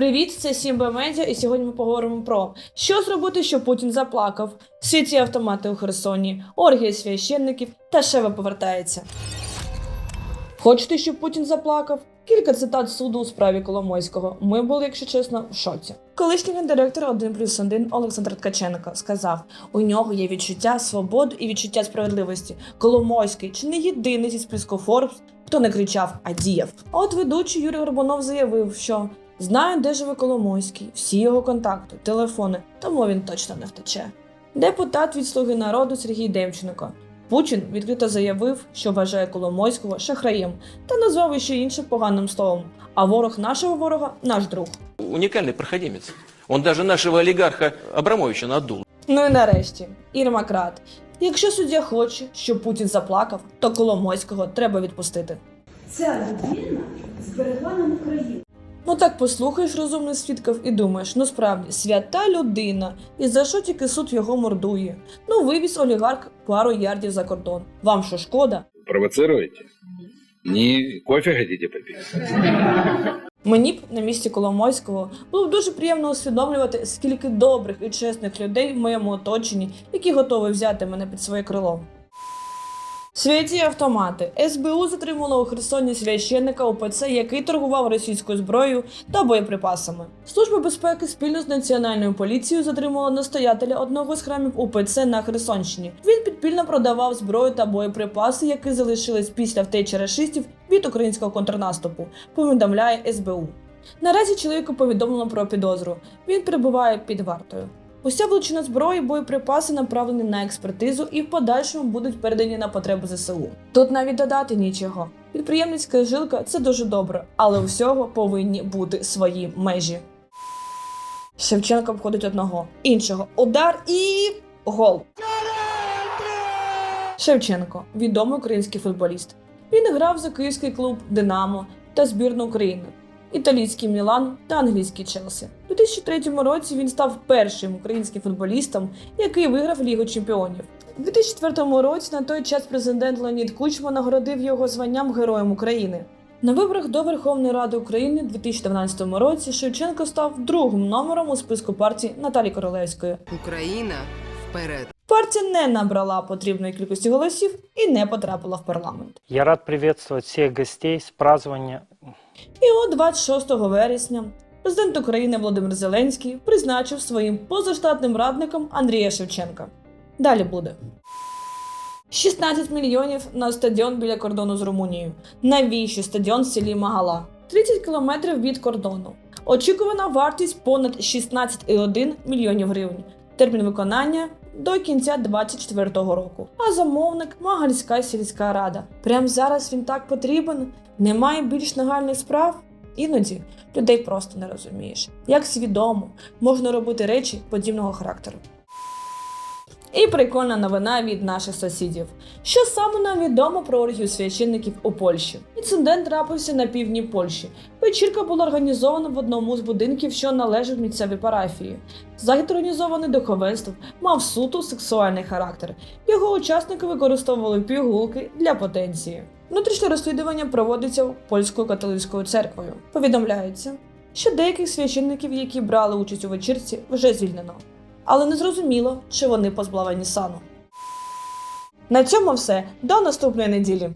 Привіт, це Сімба Медіа, і сьогодні ми поговоримо про що зробити, щоб Путін заплакав, світі автомати у Херсоні, оргія священників та Шева повертається. Хочете, щоб Путін заплакав? Кілька цитат суду у справі Коломойського. Ми були, якщо чесно, в шоці. Колишній гендиректор 1 плюс 1 Олександр Ткаченко сказав: у нього є відчуття свободи і відчуття справедливості. Коломойський чи не єдиний зі списку Форбс, хто не кричав, а діяв. От ведучий Юрій Горбунов заявив, що знає, де живе Коломойський, всі його контакти, телефони, тому він точно не втече. Депутат від Слуги народу Сергій Демченко. Путін відкрито заявив, що вважає Коломойського шахраєм та назвав іще інше поганим словом. А ворог нашого ворога наш друг. уникальный проходимец. Он даже нашего олигарха Абрамовича надул. Ну і нарешті, Ірма Крат. Якщо суддя хоче, щоб Путін заплакав, то Коломойського треба відпустити. Ця людина зберегла нам Україну. Ну так послухаєш розумних свідків і думаєш, ну справді, свята людина, і за що тільки суд його мордує? Ну вивіз олігарх пару ярдів за кордон. Вам що шкода? Провоцируете? Не кофе хотите попить? Мені б на місці Коломойського було б дуже приємно усвідомлювати, скільки добрих і чесних людей в моєму оточенні, які готові взяти мене під своє крило. Святі автомати. СБУ затримала у Херсоні священника УПЦ, який торгував російською зброєю та боєприпасами. Служба безпеки спільно з національною поліцією затримала настоятеля одного з храмів УПЦ на Херсонщині. Він підпільно продавав зброю та боєприпаси, які залишились після втечі рашистів від українського контрнаступу. Повідомляє СБУ. Наразі чоловіку повідомлено про підозру. Він перебуває під вартою. Уся вилучена зброя і боєприпаси направлені на експертизу і в подальшому будуть передані на потреби ЗСУ. Тут навіть додати нічого. Підприємницька жилка це дуже добре, але у всього повинні бути свої межі. Шевченко обходить одного, іншого удар і гол. Шевченко відомий український футболіст. Він грав за київський клуб Динамо та збірну України, італійський Мілан та англійський Челсі. У 2003 році він став першим українським футболістом, який виграв Лігу чемпіонів. У 2004 році на той час президент Леонід Кучма нагородив його званням Героєм України. На виборах до Верховної Ради України у 2012 році Шевченко став другим номером у списку партії Наталі Королевської. Україна вперед. Партія не набрала потрібної кількості голосів і не потрапила в парламент. Я рад приветствовать всех гостей с празднования І от 26 вересня президент України Володимир Зеленський призначив своїм позаштатним радником Андрія Шевченка. Далі буде. 16 мільйонів на стадіон біля кордону з Румунією. Навіщо стадіон в селі Магала? 30 кілометрів від кордону. Очікувана вартість понад 16,1 мільйонів гривень. Термін виконання до кінця 2024 року. А замовник Магальська сільська рада. Прямо зараз він так потрібен. Немає більш нагальних справ. Іноді людей просто не розумієш, як свідомо можна робити речі подібного характеру. І прикольна новина від наших сусідів. Що саме нам відомо про оргію священників у Польщі? Інцидент трапився на півдні Польщі. Вечірка була організована в одному з будинків, що належав місцевій парафії. Захід організований духовенством мав суто сексуальний характер. Його учасники використовували пігулки для потенції. Внутрішнє розслідування проводиться польською католицькою церквою. Повідомляється, що деяких священників, які брали участь у вечірці, вже звільнено. Але не зрозуміло, чи вони позбавлені сану. На цьому все. До наступної неділі.